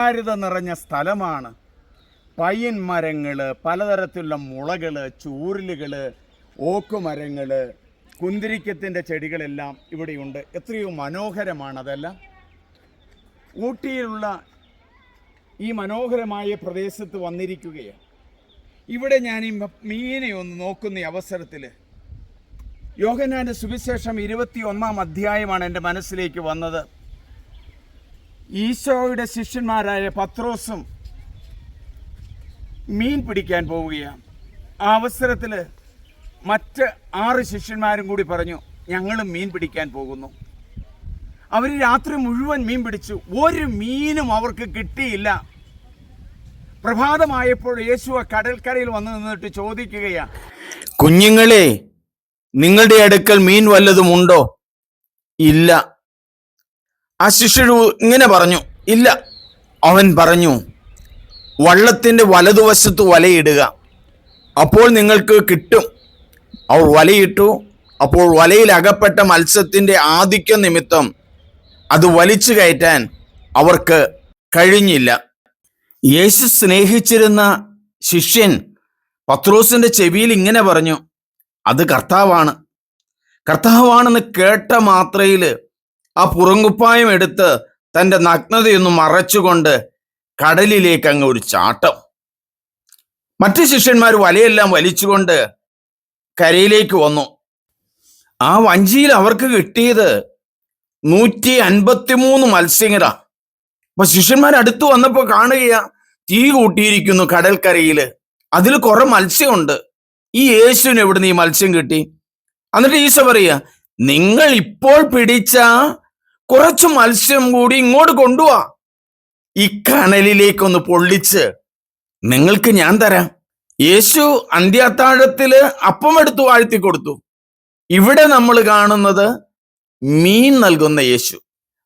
മനോഹാരിത നിറഞ്ഞ സ്ഥലമാണ്. പയ്യൻ മരങ്ങൾ പലതരത്തിലുള്ള മുളകൾ ചൂരലുകൾ ഓക്കുമരങ്ങൾ കുന്തിരിക്കത്തിന്റെ ചെടികളെല്ലാം ഇവിടെയുണ്ട്. എത്രയോ മനോഹരമാണ് അതെല്ലാം. ഊട്ടിയിലുള്ള ഈ മനോഹരമായ പ്രദേശത്ത് വന്നിരിക്കുകയാണ്. ഇവിടെ ഞാൻ ഈ മീനെ ഒന്ന് നോക്കുന്ന അവസരത്തിൽ യോഗനാന്റെ സുവിശേഷം ഇരുപത്തി ഒന്നാം അധ്യായമാണ് എന്റെ മനസ്സിലേക്ക് വന്നത്. ഈശോയുടെ ശിഷ്യന്മാരായ പത്രോസും മീൻ പിടിക്കാൻ പോവുകയാണ്. ആ അവസരത്തിൽ മറ്റ് ആറ് ശിഷ്യന്മാരും കൂടി പറഞ്ഞു ഞങ്ങളും മീൻ പിടിക്കാൻ പോകുന്നു. അവർ രാത്രി മുഴുവൻ മീൻ പിടിച്ചു. ഒരു മീനും അവർക്ക് കിട്ടിയില്ല. പ്രഭാതമായപ്പോൾ യേശു കടൽക്കരയിൽ വന്നു നിന്നിട്ട് ചോദിക്കുകയാണ് കുഞ്ഞുങ്ങളെ നിങ്ങളുടെ അടുക്കൽ മീൻ വല്ലതും ഉണ്ടോ? ഇല്ല. ആ ശിഷ്യരു ഇങ്ങനെ പറഞ്ഞു ഇല്ല. അവൻ പറഞ്ഞു വള്ളത്തിന്റെ വലതുവശത്ത് വലയിടുക അപ്പോൾ നിങ്ങൾക്ക് കിട്ടും. അവർ വലയിട്ടു അപ്പോൾ വലയിൽ അകപ്പെട്ട മത്സ്യത്തിന്റെ ആധിക്യം നിമിത്തം അത് വലിച്ചു കയറ്റാൻ അവർക്ക് കഴിഞ്ഞില്ല. യേശു സ്നേഹിച്ചിരുന്ന ശിഷ്യൻ പത്രോസിന്റെ ചെവിയിൽ ഇങ്ങനെ പറഞ്ഞു അത് കർത്താവാണ്. കർത്താവാണെന്ന് കേട്ട മാത്രയിൽ ആ പുറങ്കുപ്പായം എടുത്ത് തന്റെ നഗ്നതയൊന്ന് മറച്ചുകൊണ്ട് കടലിലേക്ക് അങ്ങ് ഒരു ചാട്ടം. മറ്റു ശിഷ്യന്മാർ വലയെല്ലാം വലിച്ചുകൊണ്ട് കരയിലേക്ക് വന്നു. ആ വഞ്ചിയിൽ അവർക്ക് കിട്ടിയത് നൂറ്റി അൻപത്തിമൂന്ന് മത്സ്യങ്ങളാ. അപ്പൊ ശിഷ്യന്മാർ അടുത്ത് വന്നപ്പോ കാണുകയാ തീ കൂട്ടിയിരിക്കുന്നു കടൽക്കരയിൽ. അതിൽ കുറെ മത്സ്യമുണ്ട്. ഈ യേശുവിന് എവിടുന്ന് ഈ മത്സ്യം കിട്ടി? എന്നിട്ട് ഈശോ പറയുക നിങ്ങൾ ഇപ്പോൾ പിടിച്ച കുറച്ച് മത്സ്യം കൂടി ഇങ്ങോട്ട് കൊണ്ടുപോവാ ഈ കനലിലേക്കൊന്ന് പൊള്ളിച്ച് നിങ്ങൾക്ക് ഞാൻ തരാം. യേശു അന്ത്യാത്താഴത്തിൽ അപ്പം എടുത്തു വാഴ്ത്തി കൊടുത്തു. ഇവിടെ നമ്മൾ കാണുന്നത് മീൻ നൽകുന്ന യേശു.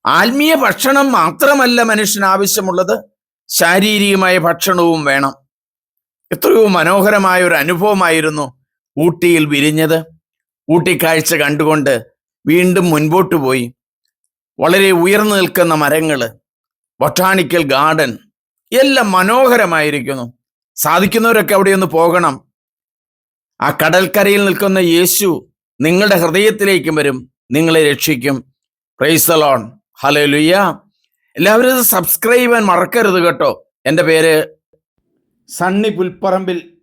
ആത്മീയ ഭക്ഷണം മാത്രമല്ല മനുഷ്യന് ആവശ്യമുള്ളത്. ശാരീരികമായ ഭക്ഷണവും വേണം. എത്രയോ മനോഹരമായ ഒരു അനുഭവമായിരുന്നു ഊട്ടിയിൽ വിരിഞ്ഞത്. ഊട്ടിക്കാഴ്ച കണ്ടുകൊണ്ട് വീണ്ടും മുൻപോട്ട് പോയി. വളരെ ഉയർന്നു നിൽക്കുന്ന മരങ്ങൾ ബൊട്ടാണിക്കൽ ഗാർഡൻ എല്ലാം മനോഹരമായിരിക്കുന്നു. സാധിക്കുന്നവരൊക്കെ അവിടെ ഒന്ന് പോകണം. ആ കടൽക്കരയിൽ നിൽക്കുന്ന യേശു നിങ്ങളുടെ ഹൃദയത്തിലേക്കും വരും നിങ്ങളെ രക്ഷിക്കും. പ്രൈസലോൺ ഹലോ ലുയ്യ എല്ലാവരും സബ്സ്ക്രൈബ് ചെയ്യാൻ മറക്കരുത് കേട്ടോ. എന്റെ പേര് സണ്ണി പുൽപ്പറമ്പിൽ